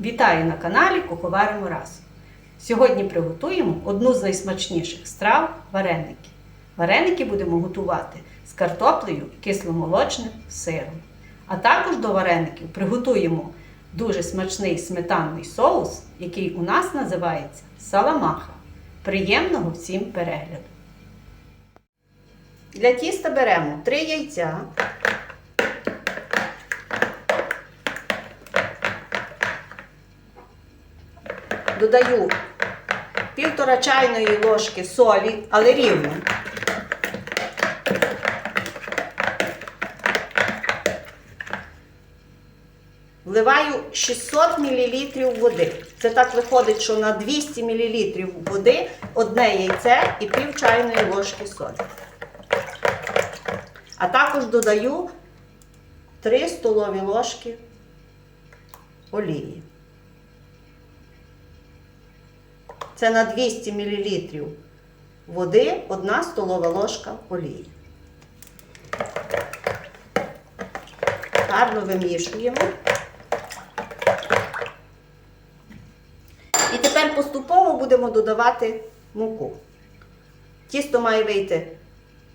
Вітаю на каналі Куховаримо разом. Сьогодні приготуємо одну з найсмачніших страв вареники. Вареники будемо готувати з картоплею і кисломолочним сиром. А також до вареників приготуємо дуже смачний сметанний соус, який у нас називається саламаха. Приємного всім перегляду! Для тіста беремо 3 яйця, додаю півтора чайної ложки солі, але рівно. Вливаю 600 мл води. Це так виходить, що на 200 мл води одне яйце і пів чайної ложки солі. А також додаю 3 столові ложки олії. Це на 200 мл води 1 столова ложка олії. Гарно вимішуємо. І тепер поступово будемо додавати муку. Тісто має вийти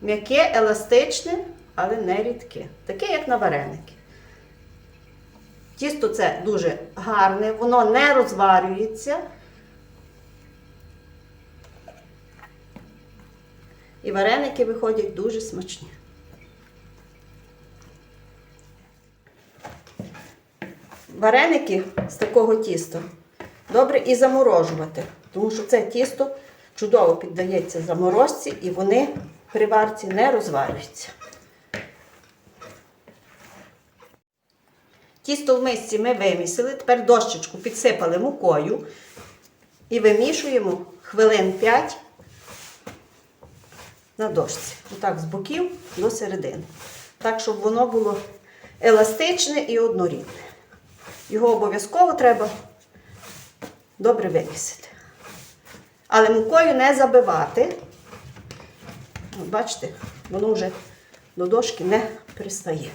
м'яке, еластичне, але не рідке. Таке, як на вареники. Тісто це дуже гарне, воно не розварюється. І вареники виходять дуже смачні. Вареники з такого тіста добре і заморожувати, тому що це тісто чудово піддається заморозці і вони при варці не розварюються. Тісто в мисці ми вимісили, тепер дощечку підсипали мукою і вимішуємо хвилин 5 на дошці. Отак з боків до середини. Так, щоб воно було еластичне і однорідне. Його обов'язково треба добре вимісити. Але мукою не забивати. От бачите, воно вже до дошки не пристає.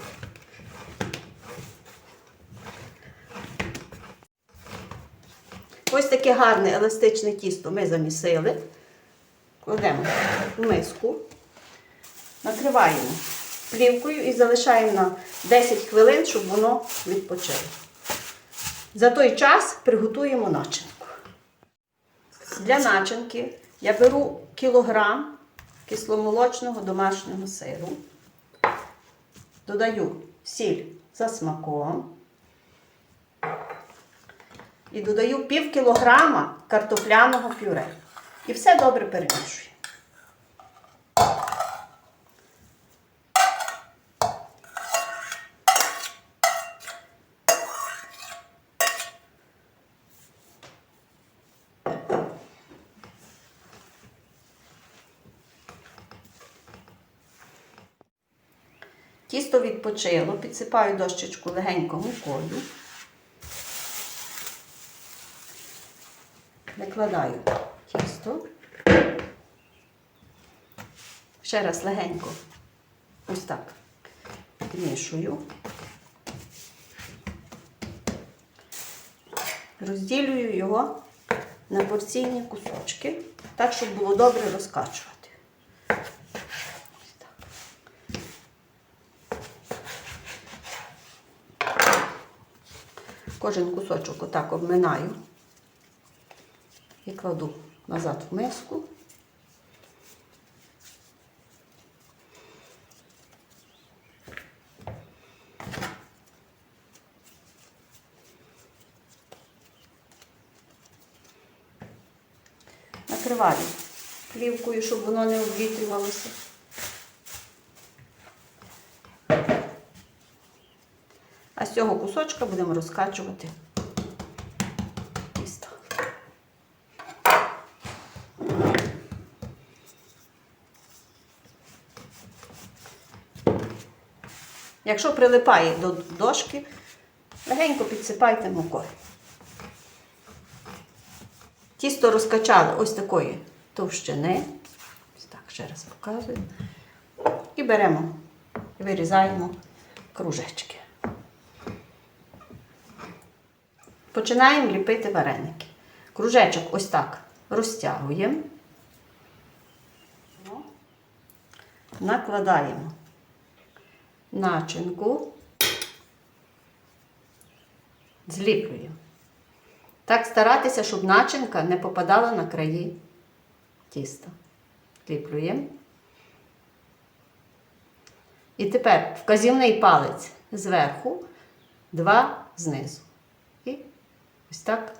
Ось таке гарне еластичне тісто ми замісили. Кладемо в миску, накриваємо плівкою і залишаємо на 10 хвилин, щоб воно відпочило. За той час приготуємо начинку. Для начинки я беру кілограм кисломолочного домашнього сиру, додаю сіль за смаком і додаю пів кілограма картопляного пюре. І все добре перемішую. Тісто відпочило, підсипаю дощечку легенько мукою. Викладаю тісто. Ще раз легенько ось так підмішую. Розділюю його на порційні кусочки, так, щоб було добре розкачувати. Кожен кусочок отак обминаю і кладу назад в миску. Накриваю плівкою, щоб воно не обвітрювалося. А з цього кусочка будемо розкачувати тісто. Якщо прилипає до дошки, легенько підсипайте мукою. Тісто розкачали ось такої товщини. Так, ще раз показую. І беремо вирізаємо кружечки. починаємо ліпити вареники. Кружечок ось так розтягуємо. Накладаємо начинку, зліплюємо. Так старатися, щоб начинка не попадала на краї тіста. Зліплюємо. І тепер вказівний палець зверху, два знизу. І ось так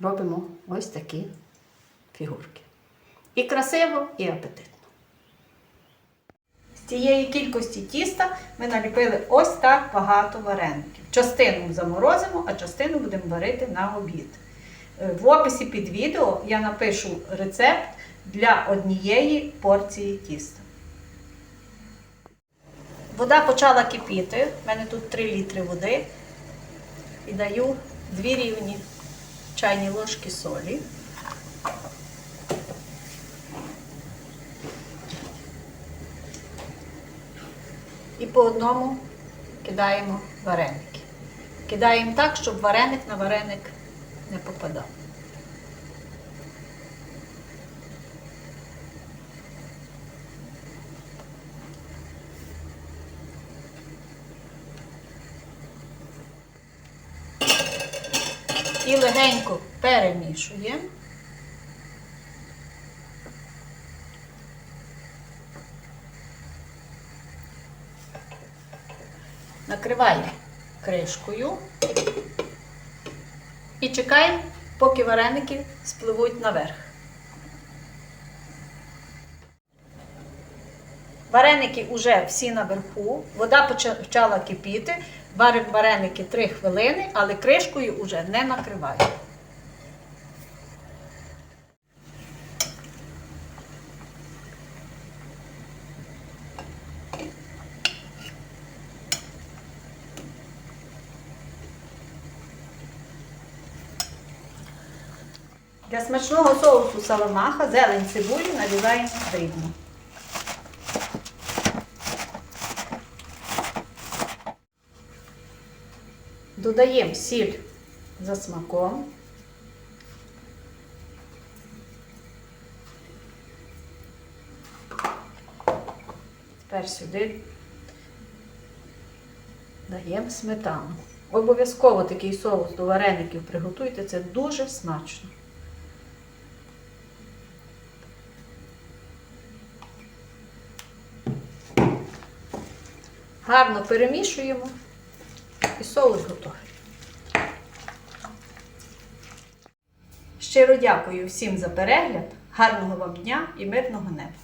робимо ось такі фігурки. І красиво, і апетитно. Цієї кількості тіста ми наліпили ось так багато вареників. Частину заморозимо, а частину будемо варити на обід. Е, В описі під відео я напишу рецепт для однієї порції тіста. Вода почала кипіти. У мене тут 3 літри води. І даю 2 рівні чайні ложки солі. По одному кидаємо вареники. Кидаємо так, щоб вареник на вареник не попадав. І легенько перемішуємо. Накриваємо кришкою і чекаємо, поки вареники спливуть наверх. Вареники вже всі наверху, вода почала кипіти, варимо вареники 3 хвилини, але кришкою вже не накриваємо. Для смачного соусу саламаха зелень цибулі нарізаємо дрібно. Додаємо сіль за смаком. Тепер сюди даємо сметану. Обов'язково такий соус до вареників приготуйте, це дуже смачно. Гарно перемішуємо і соус готовий. Щиро дякую всім за перегляд, гарного вам дня і мирного неба!